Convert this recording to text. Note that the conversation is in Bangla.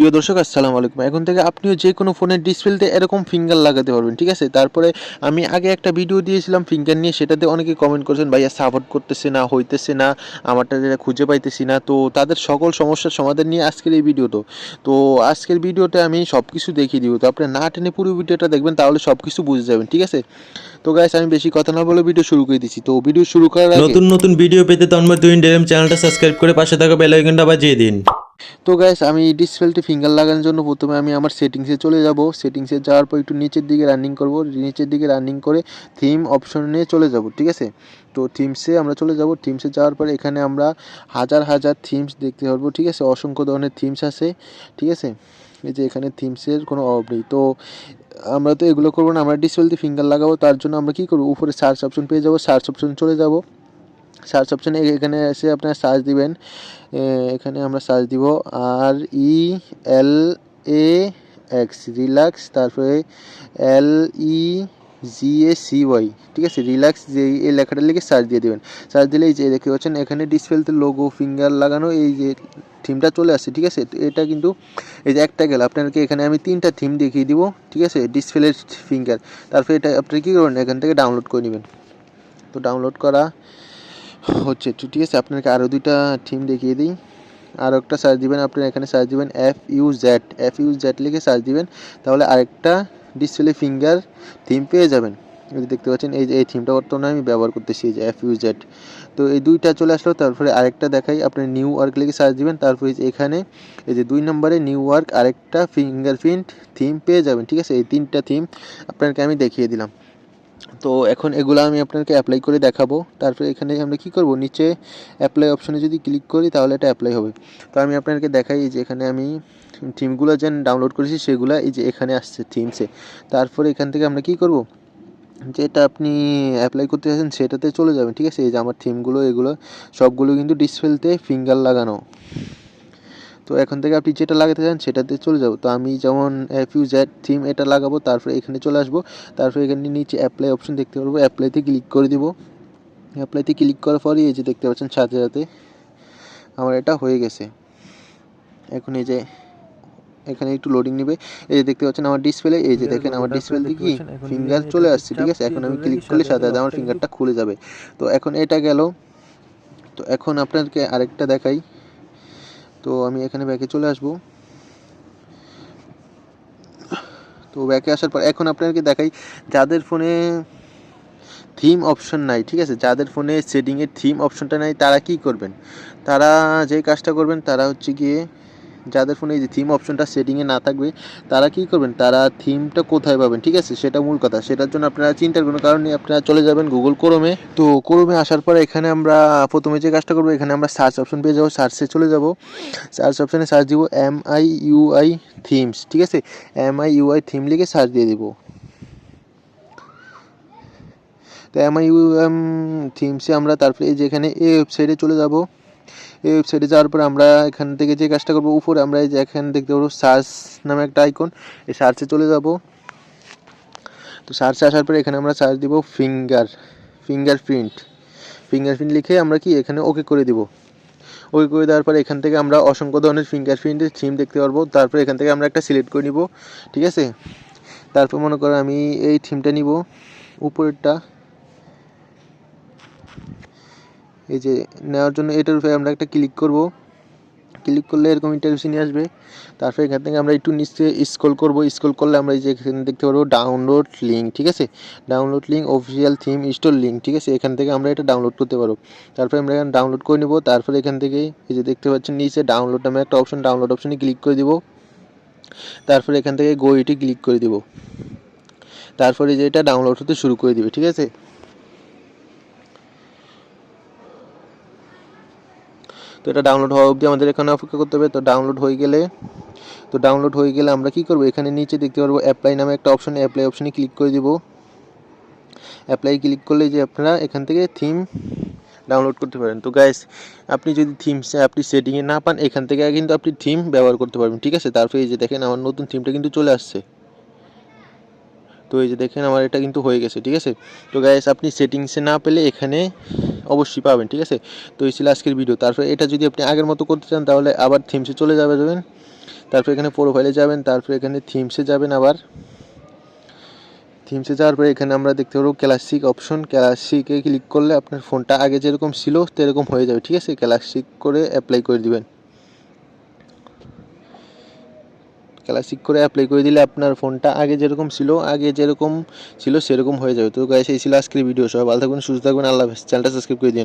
প্রিয় দর্শক, আসসালামু আলাইকুম। এখন থেকে আপনিও যে কোনো ফোনের ডিসপ্লেতে এরকম ফিঙ্গার লাগাতে পারবেন, ঠিক আছে? তারপরে আমি আগে একটা ভিডিও দিয়েছিলাম ফিঙ্গার নিয়ে, সেটাতে অনেকে কমেন্ট করেছেন, ভাইয়া সাপোর্ট করতেছে না, হইতেছে না, আমারটা যেটা খুঁজে পাইতেছি না। তো তাদের সকল সমস্যার সমাধান নিয়ে আজকের এই ভিডিও তো। তো আজকের ভিডিওতে আমি সব কিছু দেখিয়ে দিব। তো আপনি না টেনে পুরো ভিডিওটা দেখবেন, তাহলে সব কিছু বুঝে যাবেন, ঠিক আছে? তো গাইস আমি বেশি কথা না বলে ভিডিও শুরু করে দিচ্ছি। তো ভিডিও শুরু করার নতুন নতুন ভিডিও পেতে তন্ময় তুইন ডেম চ্যানেলটা সাবস্ক্রাইব করে পাশে থাকা বেল আইকনটা বাজিয়ে দিন। তো গ্যাস আমি ডিসপ্লেটি ফিঙ্গার লাগানোর জন্য প্রথমে আমি আমার সেটিংসে চলে যাব। সেটিংসে যাওয়ার পর একটু নিচের দিকে রানিং করব। নিচের দিকে রানিং করে থিম অপশনে চলে যাব, ঠিক আছে? তো থিমসে আমরা চলে যাব। থিমসে যাওয়ার পরে এখানে আমরা হাজার হাজার থিমস দেখতে পারব, ঠিক আছে? অসংখ্য ধরনের থিমস আছে, ঠিক আছে? এই যে এখানে থিমসের কোনো অভাব নেই। তো আমরা তো এগুলো করব না, আমরা ডিসপ্লেতে ফিঙ্গার লাগাবো। তার জন্য আমরা কী করব? উপরে সার্চ অপশন পেয়ে যাব সার্চ অপশন চলে যাব। সার্চ অপশানে এখানে এসে আপনার সার্চ দিবেন। এখানে আমরা সার্চ দিব আর ই এল এ এক্স রিল্যাক্স তারপরে এল ই জি এ সি ওয়াই ঠিক আছে? রিল্যাক্স যে এই লেখাটা লিখে সার্চ দিয়ে দেবেন। সার্চ দিলে এই যে দেখতে পাচ্ছেন, এখানে ডিসপ্লেতে লোগো ফিঙ্গার লাগানো, এই যে থিমটা চলে আসছে, ঠিক আছে? এটা কিন্তু এই যে একটা গেল, আপনাকে এখানে আমি তিনটা থিম দেখিয়ে দিব, ঠিক আছে? ডিসপ্লের ফিঙ্গার তারপরে এটা আপনি কী করবেন? এখান থেকে ডাউনলোড করে নেবেন। তো ডাউনলোড করা হচ্ছে তো, ঠিক আছে, আপনাকে আরও দুইটা থিম দেখিয়ে দিই। আর একটা সার্চ দিবেন, আপনি এখানে সার্চ দিবেন F U Z F U Z লিখে সার্চ দিবেন, তাহলে আরেকটা ডিসপ্লে ফিঙ্গার থিম পেয়ে যাবেন। যদি দেখতে পাচ্ছেন, এই যে এই থিমটা বর্তমানে আমি ব্যবহার করতেছি যে এফ ইউ জেড তো এই দুইটা চলে আসলো, তারপরে আরেকটা দেখাই, আপনি নিউ ওয়ার্ক লিখে সার্চ দিবেন, তারপরে এখানে, এই যে দুই নম্বরে নিউ ওয়ার্ক আরেকটা ফিঙ্গারপ্রিন্ট থিম পেয়ে যাবেন, ঠিক আছে? এই তিনটা থিম আপনাকে আমি দেখিয়ে দিলাম। তো এখন এগুলো আমি আপনাকে অ্যাপ্লাই করে দেখাবো। তারপরে এখানে আমরা কি করব? নিচে অ্যাপ্লাই অপশনে যদি ক্লিক করি, তাহলে এটা অ্যাপ্লাই হবে। তো আমি আপনাকে দেখাই যে এখানে আমি থিমগুলো যেন ডাউনলোড করেছি, সেগুলো এই যে এখানে আসছে থিমসে তারপরে এখান থেকে আমরা কি করব? যেটা আপনি অ্যাপ্লাই করতে চাচ্ছেন, সেটাতে চলে যাবেন, ঠিক আছে? এই যে আমার থিমগুলো এগুলো, সবগুলো কিন্তু ডিসপ্লেতে ফিঙ্গার লাগানো। তো এখন থেকে আপনি যেটা লাগাতে চান সেটাতে চলে যাব। তো আমি যেমন এফ ইউ জেড থিম এটা লাগাবো তারপরে এখানে চলে আসব। তারপরে এখানে নিচে অ্যাপ্লাই অপশন দেখতে পারব। অ্যাপ্লাইতে ক্লিক করে দিব। অ্যাপ্লাইতে ক্লিক করার পরই এই যে দেখতে পাচ্ছেন সাথে সাথে আমার এটা হয়ে গেছে। এখন এই যে এখানে একটু লোডিং নেবে। এই যে দেখতে পাচ্ছেন আমার ডিসপ্লে এই যে দেখেন আমার ডিসপ্লে কি ফিঙ্গার চলে আসছে ঠিক আছে? এখন আমি ক্লিক করলে সাথে সাথে আমার ফিঙ্গারটা খুলে যাবে। তো এখন এটা গেল। তো এখন আপনাদেরকে আরেকটা দেখাই। তো আমি এখানে ব্যাকে চলে আসব। তো ব্যাকে আসার পর এখন আপনাদেরকে দেখাই যাদের ফোনে থিম অপশন নাই, ঠিক আছে? যাদের ফোনে সেটিংয়ের থিম অপশনটা নাই, তারা কি করবেন? তারা যে কাজটা করবেন, তারা হচ্ছে গিয়ে যাদের ফোনে এই যে থিম অপশনটা সেটিংয়ে না থাকবে, তারা কি করবেন? তারা থিমটা কোথায় পাবেন? ঠিক আছে? সেটা মূল কথা। সেটার জন্য আপনারা চিন্তার কোনো কারণ নেই আপনারা চলে যাবেন গুগল ক্রোমে তো ক্রোমে আসার পরে এখানে আমরা প্রথমে যে কাজটা করব, এখানে আমরা সার্চ অপশন পেয়ে যাব সার্চে চলে যাব। সার্চ অপশনে সার্চ দিব M I U I themes ঠিক আছে? M I U I theme লিখে সার্চ দিয়ে দিব। তো এম আই ইউ এম থিমসে আমরা তারপরে এই যে এখানে এই ওয়েবসাইটে চলে যাব। এই ওয়েবসাইটে যাওয়ার পর আমরা এখান থেকে যে কাজটা করব, উপরে আমরা এই যে এখানে দেখতে পাবো সার্চ নামে একটা আইকন এই সার্চে চলে যাব। তো সার্চে আসার পরে এখানে আমরা সার্চ দিব ফিঙ্গার ফিঙ্গার ফিঙ্গারপ্রিন্ট ফিঙ্গারপ্রিন্ট লিখে আমরা কি এখানে ওকে করে দিব। ওকে করে দেওয়ার পরে এখান থেকে আমরা অসংখ্য ধরনের ফিঙ্গারপ্রিন্টের থিম দেখতে পারব। তারপরে এখান থেকে আমরা একটা সিলেক্ট করে নিব, ঠিক আছে? তারপর মনে করো আমি এই থিমটা নিব, উপরেরটা। এই যে নেওয়ার জন্য এটার উপরে আমরা একটা ক্লিক করব। ক্লিক করলে এরকম ইন্টারভিউ নিয়ে আসবে। তারপরে এখান থেকে আমরা একটু নিচে স্ক্রল করব। স্ক্রল করলে আমরা এই যে এখানে দেখতে পারব ডাউনলোড লিঙ্ক ঠিক আছে? Download link official theme store link ঠিক আছে? এখান থেকে আমরা এটা ডাউনলোড করতে পারব। তারপরে আমরা এখানে ডাউনলোড করে নেব। তারপরে এখান থেকে এই যে দেখতে পাচ্ছেন নিচে ডাউনলোড নামে একটা অপশন ডাউনলোড অপশনে ক্লিক করে দিব। তারপরে এখান থেকে গো ইটে ক্লিক করে দিব। তারপরে যে এটা ডাউনলোড হতে শুরু করে দিবে, ঠিক আছে? তো এটা ডাউনলোড হওয়া অবধি আমাদের এখানে অপেক্ষা করতে হবে। তো ডাউনলোড হয়ে গেলে, তো ডাউনলোড হয়ে গেলে আমরা কি করব? এখানে নিচে দেখতে পারব অ্যাপ্লাই নামে একটা অপশন অ্যাপ্লাই অপশনে ক্লিক করে দিব। অ্যাপ্লাই ক্লিক করলে যে আপনারা এখান থেকে থিম ডাউনলোড করতে পারেন। তো গাইস আপনি যদি থিম আপনি সেটিংয়ে না পান, এখান থেকে কিন্তু আপনি থিম ব্যবহার করতে পারবেন, ঠিক আছে? তারপরে এই যে দেখেন আমার নতুন থিমটা কিন্তু চলে আসছে। তো এই যে দেখেন আমার এটা কিন্তু হয়ে গেছে, ঠিক আছে? তো গাইস আপনি সেটিংসে না পেলে এখানে অবশ্যই পাবেন, ঠিক আছে? তো এই ছিল আজকের ভিডিও তারপরে এটা যদি আপনি আগের মতো করতে চান, তাহলে আবার থিমসে চলে যাবে, যাবেন। তারপরে এখানে প্রোফাইলে যাবেন, তারপরে এখানে থিমসে যাবেন আবার। থিমসে যাওয়ার পরে এখানে আমরা দেখতে পাবো ক্লাসিক অপশন ক্লাসিকে ক্লিক করলে আপনার ফোনটা আগে যেরকম ছিল, সেরকম হয়ে যাবে, ঠিক আছে? ক্লাসিক করে অ্যাপ্লাই করে দিবেন। ক্লাসিক করে অ্যাপ্লাই করে দিলে আপনার ফোনটা আগে যেরকম ছিল, আগে যেরকম ছিল সেরকম হয়ে যাবে। তো গাইস এই ছিল আজকের ভিডিও সবাই ভালো থাকবেন, সুস্থ থাকবেন। আল্লাহ হাফেজ। চ্যানেলটা সাবস্ক্রাইব করে দিন।